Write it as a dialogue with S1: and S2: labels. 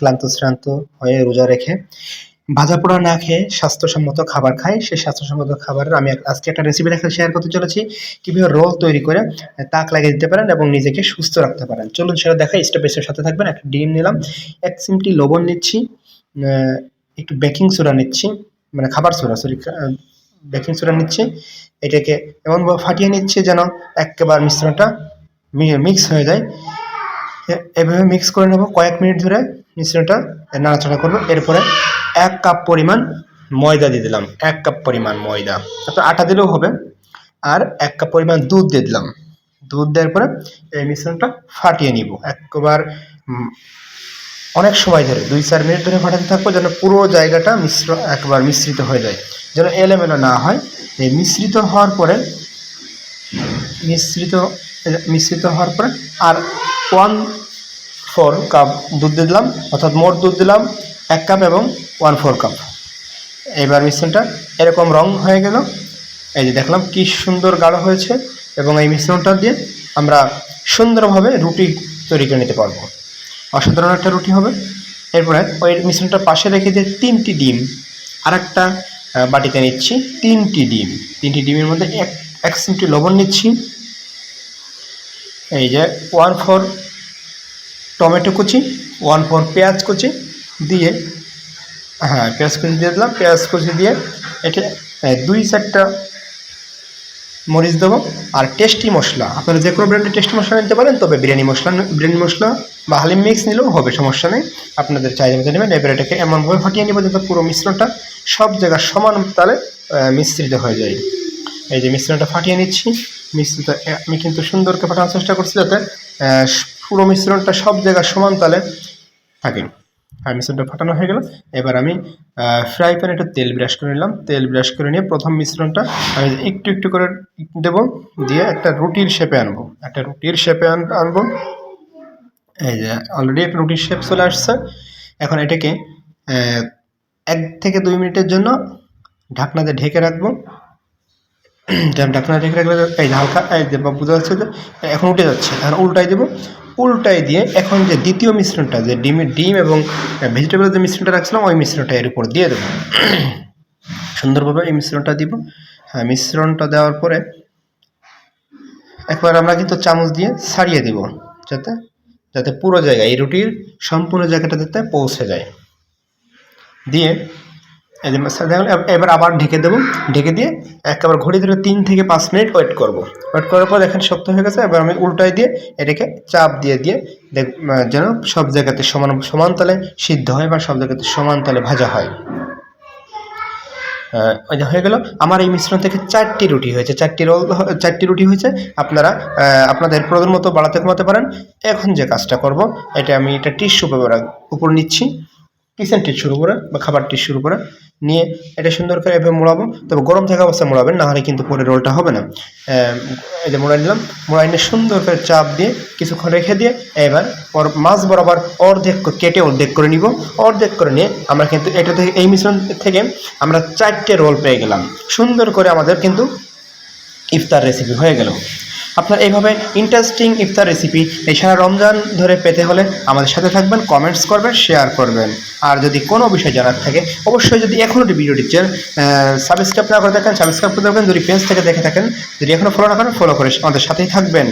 S1: ক্লান্ত শ্রান্ত হয়ে রোজা রেখে ভাজা পোড়া না খেয়ে স্বাস্থ্যসম্মত খাবার খায়। সেই স্বাস্থ্যসম্মত খাবারের আমি আজকে একটা রেসিপি দেখা শেয়ার করতে চলেছি। কীভাবে রোল তৈরি করে তাক লাগিয়ে দিতে পারেন এবং নিজেকে সুস্থ রাখতে পারেন। চলুন সেটা দেখাই। স্টেপ স্টেপ সাথে থাকবেন, একটা ডিম নিলাম। এক চিমটি লবণ নিচ্ছি একটু বেকিং সোডা নিচ্ছি মানে খাবার সোডা সরি বেকিং সোডা নিচ্ছি। এটাকে এমনভাবে ফাটিয়ে নিচ্ছি যেন একেবারে মিশ্রণটা মিক্স হয়ে যায়। এভাবে মিক্স করে নেব। কয়েক মিনিট ধরে মিশ্রণটা নাড়াচাড়া করব। এরপরে এক কাপ পরিমাণ ময়দা দিয়ে দিলাম। এক কাপ পরিমাণ ময়দা। তারপর আটা দিলেও হবে। আর এক কাপ পরিমাণ দুধ দিয়ে দিলাম। দুধ দেওয়ার পরে এই মিশ্রণটা ফাটিয়ে নিব। একবার অনেক সময় ধরে, দুই চার মিনিট ধরে ফাটাতে থাকব যেন পুরো জায়গাটা মিশ্র, একবার মিশ্রিত হয়ে যায়। যেন এলোমেলো না হয়। এই মিশ্রিত হওয়ার পরে, মিশ্রিত মিশ্রিত হওয়ার পরে আর ওয়ান ফোর কাপ দুধ দিলাম, অর্থাৎ মোট দুধ দিলাম এক কাপ এবং ওয়ান ফোর কাপ। এবার মিশ্রণটা এরকম রং হয়ে গেল। এই যে দেখলাম কি সুন্দর গাঢ় হয়েছে এবং এই মিশ্রণটা দিয়ে আমরা সুন্দরভাবে রুটি তৈরি করে নিতে পারব। অসাধারণ একটা রুটি হবে। এরপরে ওই মিশ্রণটা পাশে রেখে দিয়ে তিনটি ডিম আর একটা বাটিতে নিচ্ছি তিনটি ডিম। তিনটি ডিমের মধ্যে এক এক চিমটি লবণ নিচ্ছি। এই যে ওয়ান ফোর টমেটো কুচি ওয়ান ফোর পেঁয়াজ কুচি দিয়ে হ্যাঁ পেঁয়াজ কুচি দিয়ে দিলাম। পেঁয়াজ কুচি দিয়ে এটা দুই চারটা মরিচ দেবো। আর টেস্টি মশলা, আপনারা যে কোনো ব্র্যান্ডের টেস্টি মশলা নিতে পারেন, তবে বিরিয়ানি মশলা বিরিয়ানি মশলা বা হালিম মিক্স নিলেও হবে, সমস্যা নেই। আপনাদের চাহিদা মতো নেবেন। এবার এমনভাবে ফাটিয়ে নেব যাতে পুরো মিশ্রণটা সব জায়গায় সমান তালে মিশ্রিত হয়ে যায়। এই যে মিশ্রণটা ফাটিয়ে নিচ্ছি, মিশ্রিত আমি কিন্তু সুন্দর করে ফাটানোর চেষ্টা করছি যাতে পুরো মিশ্রণটা সব জায়গায় সমান তালে থাকে। আর মিশ্রণটা ফাটানো হয়ে গেল। এবার আমি ফ্রাই প্যানে একটু তেল ব্রাশ করে নিলাম। তেল ব্রাশ করে নিয়ে প্রথম মিশ্রণটা আমি একটু একটু করে দেব। দিয়ে একটা রুটির শেপে আনব। একটা রুটির শেপে আন- আনব। এই যে অলরেডি একটা রুটির শেপ চলে আসছে। এখন এটাকে এক থেকে দুই মিনিটের জন্য ঢাকনা দিয়ে ঢেকে রাখব। ঢাকনা ঢেকে রাখলে, এই হালকা, এই যে বোঝা যাচ্ছে যে, এখন উঠে যাচ্ছে। এখন উল্টাই দেবো। উল্টাই দিয়ে এখন যে দ্বিতীয় মিশ্রণটা, যে ডিমের ডিম এবং ভেজিটেবলের যে মিশ্রণটা রাখছিলাম, ওই মিশ্রণটা এর উপর দিয়ে দেবো। সুন্দরভাবে এই মিশ্রণটা দিব। হ্যাঁ মিশ্রণটা দেওয়ার পরে একবার আমরা কিন্তু চামচ দিয়ে ছাড়িয়ে দিব, যাতে যাতে পুরো জায়গায় এই রুটির সম্পূর্ণ জায়গাটা যাতে পৌঁছে যায়। দিয়ে এই যে এবার আবার ঢেকে দেবো। ঢেকে দিয়ে একেবারে ঘড়ি ধরে তিন থেকে পাঁচ মিনিট ওয়েট করব। ওয়েট করার পর দেখেন শক্ত হয়ে গেছে, এবার আমি উল্টাই দিয়ে এটাকে চাপ দিয়ে দিয়ে দেখ যেন সব জায়গাতে সমান সমান তালে সিদ্ধ হয় বা সব জায়গাতে সমান তালে ভাজা হয়। হয়ে গেল। আমার এই মিশ্রণ থেকে চারটি রুটি হয়েছে। চারটি রোল চারটি রুটি হয়েছে। আপনারা আপনাদের প্রয়োজন মতো বাড়াতে কমাতে পারেন। এখন যে কাজটা করব, এটা আমি এটা টিস্যু পেপার উপর নিচ্ছি। কিচেন টিস্যুর উপরে বা খাবার টিস্যুর উপরে। নিয়ে এটা সুন্দর করে এভাবে মোড়াবো। তবে গরম থাকা অবস্থায় মোড়াবেন, না হলে কিন্তু পরে রোলটা হবে না। এই যে মোড়াই নিলাম, মোড়াই নিয়ে সুন্দর করে চাপ দিয়ে কিছুক্ষণ রেখে দিয়ে এবার মাছ বরাবর অর্ধেক কেটে অর্ধেক করে নিব। অর্ধেক করে নিয়ে আমরা কিন্তু এটা থেকে, এই মিশ্রণ থেকে আমরা চারটে রোল পেয়ে গেলাম। সুন্দর করে আমাদের কিন্তু ইফতার রেসিপি হয়ে গেল। আপনার এইভাবে ইন্টারেস্টিং ইফতার রেসিপি এই সারা রমজান ধরে পেতে হলে আমাদের সাথে থাকবেন কমেন্টস করবেন শেয়ার করবেন। আর যদি কোনো বিষয় জানার থাকে, অবশ্যই যদি এখনও ভিডিওটি সাবস্ক্রাইব না করে থাকেন সাবস্ক্রাইব করে থাকবেন যদি পেজ থেকে দেখে থাকেন, যদি এখনও ফলো না করেন ফলো করে আমাদের সাথেই থাকবেন।